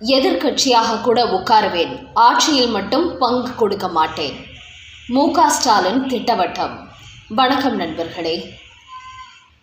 எதிர்க்கட்சியாக கூட உட்காருவேன். ஆட்சியில் மட்டும் பங்கு கொடுக்க மாட்டேன். மு. க. ஸ்டாலின் திட்டவட்டம். வணக்கம் நண்பர்களே.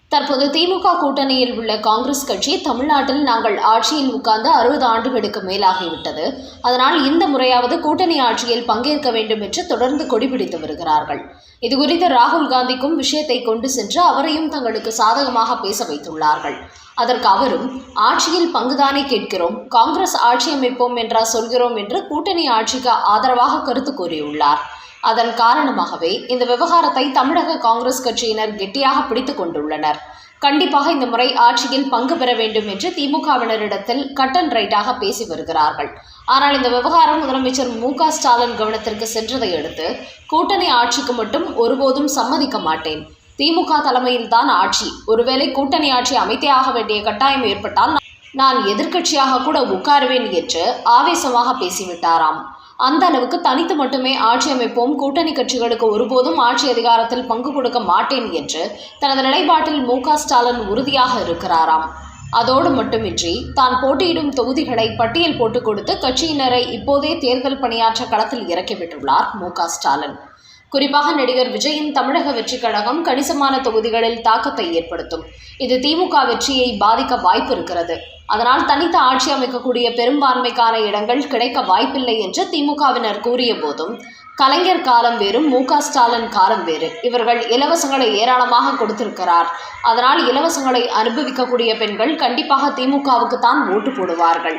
தற்போது திமுக கூட்டணியில் உள்ள காங்கிரஸ் கட்சி தமிழ்நாட்டில் நாங்கள் ஆட்சியில் உட்கார்ந்து அறுபது ஆண்டுகளுக்கு மேலாகிவிட்டது. அதனால் இந்த முறையாவது கூட்டணி ஆட்சியில் பங்கேற்க வேண்டும் என்று தொடர்ந்து கொடிபிடித்து வருகிறார்கள். இதுகுறித்து ராகுல் காந்திக்கும் விஷயத்தை கொண்டு சென்று அவரையும் தங்களுக்கு சாதகமாக பேச வைத்துள்ளார்கள். அதற்கு அவரும் ஆட்சியில் பங்குதானே கேட்கிறோம் காங்கிரஸ் ஆட்சி அமைப்போம் என்றா சொல்கிறோம் என்று கூட்டணி ஆட்சிக்கு ஆதரவாக கருத்து கூறியுள்ளார். அதன் காரணமாகவே இந்த விவகாரத்தை தமிழக காங்கிரஸ் கட்சியினர் கெட்டியாக பிடித்து கொண்டுள்ளனர். கண்டிப்பாக இந்த முறை ஆட்சியில் பங்கு பெற வேண்டும் என்று திமுகவினரிடத்தில் கட் அண்ட் ரைட்டாக பேசி வருகிறார்கள். ஆனால் இந்த விவகாரம் முதலமைச்சர் மு. க. ஸ்டாலின் கவனத்திற்கு சென்றதை அடுத்து கூட்டணி ஆட்சிக்கு மட்டும் ஒருபோதும் சம்மதிக்க மாட்டேன். திமுக தலைமையில்தான் ஆட்சி. ஒருவேளை கூட்டணி ஆட்சி அமைத்தே ஆக வேண்டிய கட்டாயம் ஏற்பட்டால் நான் எதிர்க்கட்சியாக கூட உட்காருவேன் என்று ஆவேசமாக பேசிவிட்டாராம். அந்த அளவுக்கு தனித்து மட்டுமே ஆட்சி அமைப்போம் கூட்டணி கட்சிகளுக்கு ஒருபோதும் ஆட்சி அதிகாரத்தில் பங்கு கொடுக்க மாட்டேன் என்று தனது நிலைப்பாட்டில் மு ஸ்டாலின் உறுதியாக இருக்கிறாராம். அதோடு மட்டுமின்றி தான் போட்டியிடும் தொகுதிகளை பட்டியல் போட்டுக் கொடுத்து கட்சியினரை இப்போதே தேர்தல் பணியாற்ற களத்தில் இறக்கிவிட்டுள்ளார் மு ஸ்டாலின். குறிப்பாக நடிகர் விஜயின் தமிழக வெற்றிக் கழகம் கணிசமான தொகுதிகளில் தாக்கத்தை ஏற்படுத்தும். இது திமுக வெற்றியை பாதிக்க வாய்ப்பு இருக்கிறது. அதனால் தனித்த ஆட்சி அமைக்கக்கூடிய பெரும்பான்மைக்கான இடங்கள் கிடைக்க வாய்ப்பில்லை என்று திமுகவினர் கூறிய போதும் கலைஞர் காலம் வேறு மு ஸ்டாலின் காலம் வேறு. இவர்கள் இலவசங்களை ஏராளமாக கொடுத்திருக்கிறார். அதனால் இலவசங்களை அனுபவிக்கக்கூடிய பெண்கள் கண்டிப்பாக திமுகவுக்கு தான் ஓட்டு போடுவார்கள்.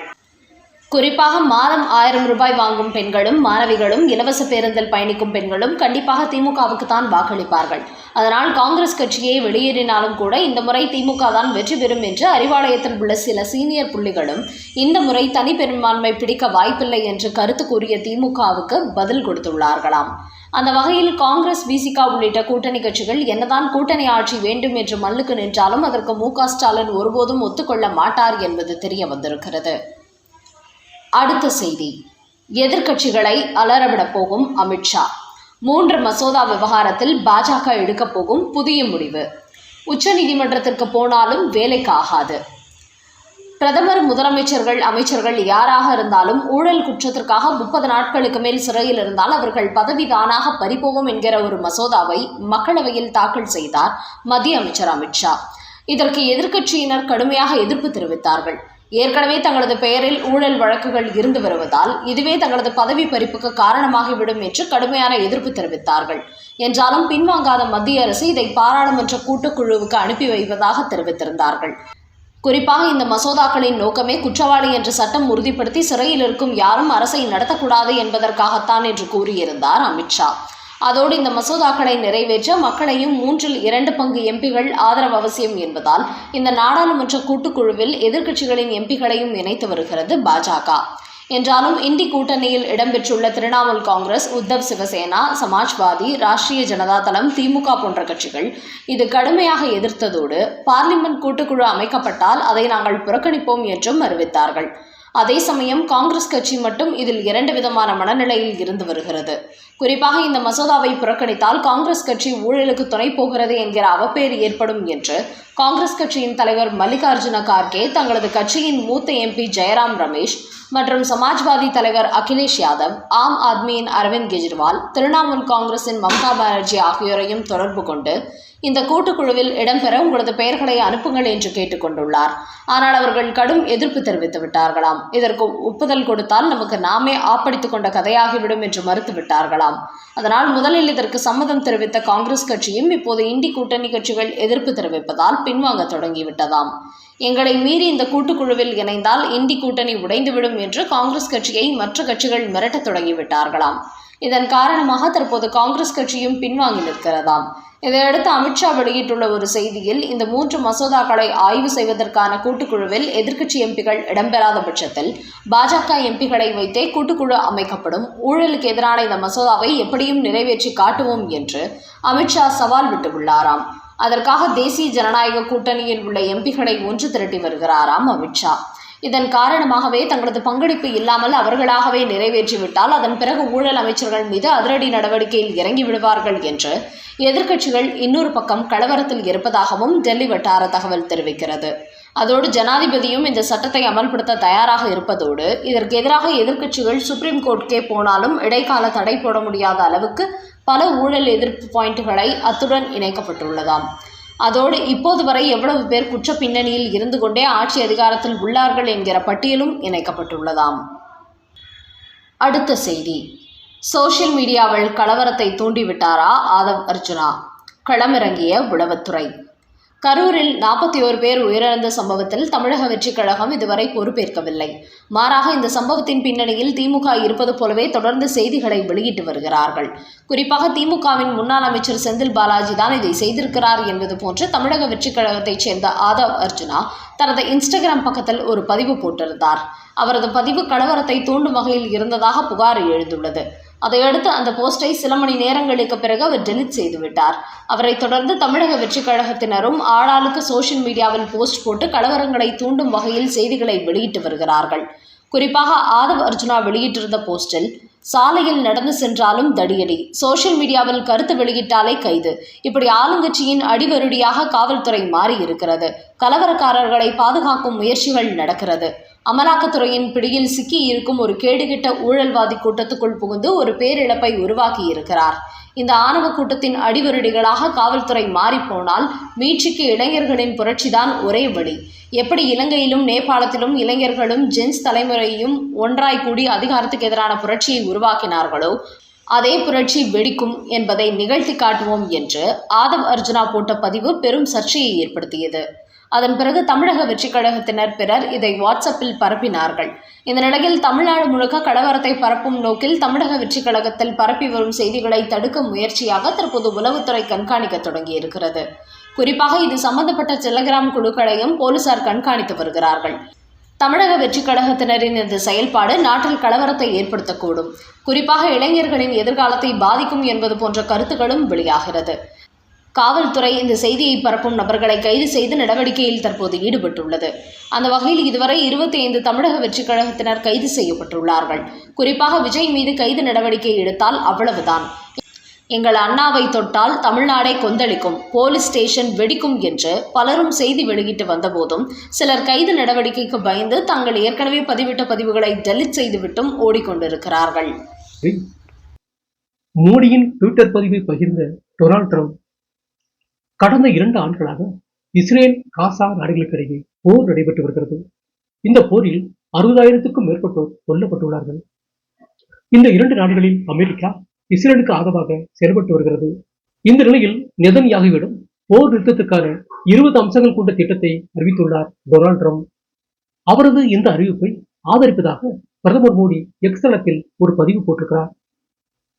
குறிப்பாக மாதம் ஆயிரம் ரூபாய் வாங்கும் பெண்களும் மாணவிகளும் இலவச பேருந்தில் பயணிக்கும் பெண்களும் கண்டிப்பாக திமுகவுக்கு தான் வாக்களிப்பார்கள். அதனால் காங்கிரஸ் கட்சியை வெளியேறினாலும் கூட இந்த முறை திமுக தான் வெற்றி பெறும் என்று அறிவாலயத்தில் உள்ள சில சீனியர் புள்ளிகளும் இந்த முறை தனி பெரும்பான்மை பிடிக்க வாய்ப்பில்லை என்று கருத்து கூறிய திமுகவுக்கு பதில் கொடுத்துள்ளார்களாம். அந்த வகையில் காங்கிரஸ் விசிகா உள்ளிட்ட கூட்டணி கட்சிகள் என்னதான் கூட்டணி ஆட்சி வேண்டும் என்று மல்லுக்கு நின்றாலும் அதற்கு மு ஸ்டாலின் ஒருபோதும் ஒத்துக்கொள்ள மாட்டார் என்பது தெரிய வந்திருக்கிறது அடுத்த செய்தி. எதிர்க்கட்சிகளை அலறவிடப் போகும் அமித்ஷா மூன்று மசோதா விவகாரத்தில் பாஜக எடுக்கப் போகும் புதிய முடிவு. உச்சநீதிமன்றத்திற்கு போனாலும் வேலைக்கு ஆகாது பிரதமர் முதலமைச்சர்கள் அமைச்சர்கள் யாராக இருந்தாலும் ஊழல் குற்றத்திற்காக முப்பது நாட்களுக்கு மேல் சிறையில் இருந்தால் அவர்கள் பதவி தானாக பறிபோகும் என்கிற ஒரு மசோதாவை மக்களவையில் தாக்கல் செய்தார் மத்திய அமைச்சர் அமித்ஷா இதற்கு எதிர்க்கட்சியினர் கடுமையாக எதிர்ப்பு தெரிவித்தார்கள். ஏற்கனவே தங்களது பெயரில் ஊழல் வழக்குகள் இருந்து வருவதால் இதுவே தங்களது பதவி பறிப்புக்கு காரணமாகிவிடும் என்று கடுமையான எதிர்ப்பு தெரிவித்தார்கள். என்றாலும் பின்வாங்காத மத்திய அரசு இதை பாராளுமன்ற கூட்டுக்குழுவுக்கு அனுப்பி வைப்பதாக தெரிவித்திருந்தார்கள். குறிப்பாக இந்த மசோதாக்களின் நோக்கமே குற்றவாளி என்று சட்டம் உறுதிப்படுத்தி சிறையில் இருக்கும் யாரும் அரசை நடத்தக்கூடாது என்பதற்காகத்தான் என்று கூறியிருந்தார் அமித்ஷா. அதோடு இந்த மசோதாக்களை நிறைவேற்ற மக்களையும் மூன்றில் இரண்டு பங்கு எம்பிகள் ஆதரவு அவசியம் என்பதால் இந்த நாடாளுமன்ற கூட்டுக்குழுவில் எதிர்க்கட்சிகளின் எம்பிகளையும் இணைத்து வருகிறது பாஜக. என்றாலும் இந்தி கூட்டணியில் இடம்பெற்றுள்ள திரிணாமுல் காங்கிரஸ் உத்தவ் சிவசேனா சமாஜ்வாதி ராஷ்டிரிய ஜனதா தளம் திமுக போன்ற கட்சிகள் இது கடுமையாக எதிர்த்ததோடு பார்லிமெண்ட் கூட்டுக்குழு அமைக்கப்பட்டால் அதை நாங்கள் புறக்கணிப்போம் என்றும் அறிவித்தார்கள். அதே சமயம் காங்கிரஸ் கட்சி மட்டும் இதில் இரண்டு விதமான மனநிலையில் இருந்து வருகிறது. குறிப்பாக இந்த மசோதாவை புறக்கணித்தால் காங்கிரஸ் கட்சி ஊழலுக்கு துணை போகிறது என்கிற அவப்பேறு ஏற்படும் என்று காங்கிரஸ் கட்சியின் தலைவர் மல்லிகார்ஜுன கார்கே தங்களது கட்சியின் மூத்த எம்பி ஜெயராம் ரமேஷ் மற்றும் சமாஜ்வாதி தலைவர் அகிலேஷ் யாதவ் ஆம் ஆத்மியின் அரவிந்த் கெஜ்ரிவால் திரிணாமுல் காங்கிரசின் மம்தா பானர்ஜி ஆகியோரையும் தொடர்பு கொண்டு இந்த கூட்டுக்குழுவில் இடம்பெற உங்களது பெயர்களை அனுப்புங்கள் என்று கேட்டுக்கொண்டுள்ளார். ஆனால் அவர்கள் கடும் எதிர்ப்பு தெரிவித்து விட்டார்களாம் இதற்கு ஒப்புதல் கொடுத்தால் நமக்கு நாமே ஆப்படித்துக் கொண்ட கதையாகிவிடும் என்று மறுத்து விட்டார்களாம் அதனால் முதலில் இதற்கு சம்மதம் தெரிவித்த காங்கிரஸ் கட்சியும் இப்போது இந்தி கூட்டணி கட்சிகள் எதிர்ப்பு தெரிவிப்பதால் பின்வாங்க தொடங்கிவிட்டதாம். எங்களை மீறி இந்த கூட்டுக்குழுவில் இணைந்தால் இந்தி கூட்டணி உடைந்துவிடும் என்று காங்கிரஸ் கட்சியை மற்ற கட்சிகள் மிரட்டத் தொடங்கிவிட்டார்களாம். இதன் காரணமாக தற்போது காங்கிரஸ் கட்சியும் பின்வாங்கி நிற்கிறதாம். இதையடுத்து அமித்ஷா வெளியிட்டுள்ள ஒரு செய்தியில் இந்த மூன்று மசோதாக்களை ஆய்வு செய்வதற்கான கூட்டுக்குழுவில் எதிர்க்கட்சி எம்பிகள் இடம்பெறாத பட்சத்தில் பாஜக எம்பிகளை வைத்தே கூட்டுக்குழு அமைக்கப்படும். ஊழலுக்கு எதிரான இந்த மசோதாவை எப்படியும் நிறைவேற்றி காட்டுவோம் என்று அமித்ஷா சவால் விட்டுள்ளாராம். அதற்காக தேசிய ஜனநாயக கூட்டணியில் உள்ள எம்பிகளை ஒன்று திரட்டி வருகிறாராம் அமித்ஷா இதன் காரணமாகவே தங்களது பங்களிப்பு இல்லாமல் அவர்களாகவே நிறைவேற்றிவிட்டால் அதன் பிறகு ஊழல் அமைச்சர்கள் மீது அதிரடி நடவடிக்கையில் இறங்கி விடுவார்கள் என்று எதிர்க்கட்சிகள் இன்னொரு பக்கம் கலவரத்தில் இருப்பதாகவும் டெல்லி வட்டார தகவல் தெரிவிக்கிறது. அதோடு ஜனாதிபதியும் இந்த சட்டத்தை அமல்படுத்த தயாராக இருப்பதோடு இதற்கு எதிராக எதிர்க்கட்சிகள் சுப்ரீம் கோர்ட்டுக்கே போனாலும் இடைக்கால தடை போட முடியாத அளவுக்கு பல ஊழல் எதிர்ப்பு பாயிண்ட்டுகளை அத்துடன் இணைக்கப்பட்டுள்ளதாம். அதோடு இப்போது வரை எவ்வளவு பேர் குற்ற பின்னணியில் இருந்து கொண்டே ஆட்சி அதிகாரத்தில் உள்ளார்கள் என்கிற பட்டியலும் இணைக்கப்பட்டுள்ளதாம். அடுத்த செய்தி. சோஷியல் மீடியாவில் கலவரத்தை தூண்டிவிட்டாரா ஆதவ் அர்ஜுனா? களமிறங்கிய உளவுத்துறை. கரூரில் நாற்பத்தி ஓரு பேர் உயிரிழந்த சம்பவத்தில் தமிழக வெற்றிக் கழகம் இதுவரை பொறுப்பேற்கவில்லை. மாறாக இந்த சம்பவத்தின் பின்னணியில் திமுக இருப்பது போலவே தொடர்ந்து செய்திகளை வெளியிட்டு வருகிறார்கள். குறிப்பாக திமுகவின் முன்னாள் அமைச்சர் செந்தில் பாலாஜி தான் இதை செய்திருக்கிறார் என்பது போன்று தமிழக வெற்றிக் கழகத்தைச் சேர்ந்த ஆதவ் அர்ஜுனா தனது இன்ஸ்டாகிராம் பக்கத்தில் ஒரு பதிவு போட்டிருந்தார். அவரது பதிவு கலவரத்தை தூண்டும் வகையில் இருந்ததாக புகார் எழுந்துள்ளது. அதையடுத்து அந்த போஸ்டை சில மணி நேரங்களுக்கு பிறகு அவர் டெலிட் செய்துவிட்டார். அவரை தொடர்ந்து தமிழக வெற்றிக் கழகத்தினரும் ஆளாளுக்கு சோஷியல் மீடியாவில் போஸ்ட் போட்டு கலவரங்களை தூண்டும் வகையில் செய்திகளை வெளியிட்டு வருகிறார்கள். குறிப்பாக ஆதவ் அர்ஜுனா வெளியிட்டிருந்த போஸ்டில் சாலையில் நடந்து சென்றாலும் தடியடி. சோஷியல் மீடியாவில் கருத்து வெளியிட்டாலே கைது. இப்படி ஆளுங்கட்சியின் அடிவருடியாக காவல்துறை மாறி இருக்கிறது கலவரக்காரர்களை பாதுகாக்கும் முயற்சிகள் நடக்கிறது. அமலாக்கத்துறையின் பிடியில் சிக்கி இருக்கும் ஒரு கேடுகிட்ட ஊழல்வாதி கூட்டத்துக்குள் புகுந்து ஒரு பேரிழப்பை உருவாக்கி இருக்கிறார் இந்த ஆணவ கூட்டத்தின் அடிவருடிகளாக காவல்துறை மாறிப்போனால் மீட்சிக்கு இளைஞர்களின் புரட்சிதான் ஒரே வழி. எப்படி இலங்கையிலும் நேபாளத்திலும் இளைஞர்களும் ஜென்ஸ் தலைமுறையும் ஒன்றாய் கூடி அதிகாரத்துக்கு எதிரான புரட்சியை உருவாக்கினார்களோ அதே புரட்சி வெடிக்கும் என்பதை நிகழ்த்தி காட்டுவோம் என்று ஆதவ் அர்ஜுனா போட்ட பதிவு பெரும் சர்ச்சையை ஏற்படுத்தியது. அதன் பிறகு தமிழக வெற்றிக் கழகத்தினர் பிறர் இதை வாட்ஸ்அப்பில் பரப்பினார்கள். இந்த நிலையில் தமிழ்நாடு முழுக்க கலவரத்தை பரப்பும் நோக்கில் தமிழக வெற்றிக் கழகத்தில் பரப்பி வரும் செய்திகளை தடுக்க முயற்சியாக தற்போது உளவுத்துறை கண்காணிக்க தொடங்கியிருக்கிறது. குறிப்பாக இது சம்பந்தப்பட்ட டெலகிராம் குழுக்களையும் போலீசார் கண்காணித்து வருகிறார்கள். தமிழக வெற்றிக் கழகத்தினரின் இந்த செயல்பாடு நாட்டில் கலவரத்தை ஏற்படுத்தக்கூடும். குறிப்பாக இளைஞர்களின் எதிர்காலத்தை பாதிக்கும் என்பது போன்ற கருத்துக்களும் வெளியாகிறது. காவல்துறை இந்த செய்தியை பரப்பும் நபர்களை கைது செய்து நடவடிக்கையில் தற்போது ஈடுபட்டுள்ளது. அந்த வகையில் இதுவரை இருபத்தி ஐந்து தமிழக வெற்றிக் கழகத்தினர் கைது செய்யப்பட்டுள்ளார்கள். குறிப்பாக விஜய் மீது கைது நடவடிக்கை எடுத்தால் அவ்வளவுதான். எங்கள் அண்ணாவை தொட்டால் தமிழ்நாடை கொந்தளிக்கும் போலீஸ் ஸ்டேஷன் வெடிக்கும் என்று பலரும் செய்தி வெளியிட்டு வந்தபோதும் சிலர் கைது நடவடிக்கைக்கு பயந்து தாங்கள் ஏற்கனவே பதிவிட்ட பதிவுகளை டெலிட் செய்துவிட்டும் ஓடிக்கொண்டிருக்கிறார்கள். மோடியின் ட்விட்டர் பதிவை பகிர்ந்த டொனால்ட் ட்ரம்ப் கடந்த இரண்டு ஆண்டுகளாக இஸ்ரேல் காசா நாடுகளுக்கிடையே போர் நடைபெற்று வருகிறது. இந்த போரில் அறுபதாயிரத்துக்கும் மேற்பட்டோர் கொல்லப்பட்டுள்ளார்கள். இந்த இரண்டு நாடுகளில் அமெரிக்கா இஸ்ரேலுக்கு ஆதரவாக செயல்பட்டு வருகிறது. இந்த நிலையில் நெதன்யாகுவிடம் போர் நிறுத்தத்துக்கான இருபது அம்சங்கள் கொண்ட திட்டத்தை அறிவித்துள்ளார் டொனால்ட் ட்ரம்ப். அவரது இந்த அறிவிப்பை ஆதரிப்பதாக பிரதமர் மோடி எக்ஸ் தளத்தில் ஒரு பதிவு போட்டிருக்கிறார்.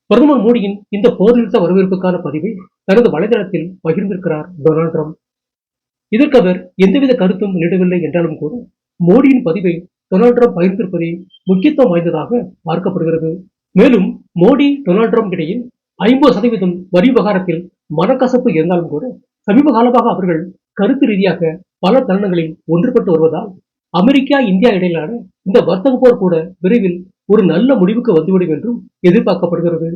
பிரதமர் மோடியின் இந்த போர்நிறுத்த வரவேற்புக்கான பதிவை தனது வலைதளத்தில் பகிர்ந்திருக்கிறார் டொனால்ட் ட்ரம்ப். இதற்கு அவர் எந்தவித கருத்தும் வெளியிடவில்லை என்றாலும் கூட மோடியின் பதிவை டொனால்ட் ட்ரம்ப் பகிர்ந்திருப்பதே முக்கியத்துவம் வாய்ந்ததாக பார்க்கப்படுகிறது. மேலும் மோடி டொனால்ட் ட்ரம்ப் இடையில் ஐம்பது சதவீதம் வரி விவகாரத்தில் மனக்கசப்பு இருந்தாலும் கூட சமீப காலமாக அவர்கள் கருத்து ரீதியாக பல தருணங்களில் ஒன்றுபட்டு வருவதால் அமெரிக்கா இந்தியா இடையிலான இந்த வர்த்தக போர் கூட விரைவில் ஒரு நல்ல முடிவுக்கு வந்துவிடும் என்றும் எதிர்பார்க்கப்படுகிறது.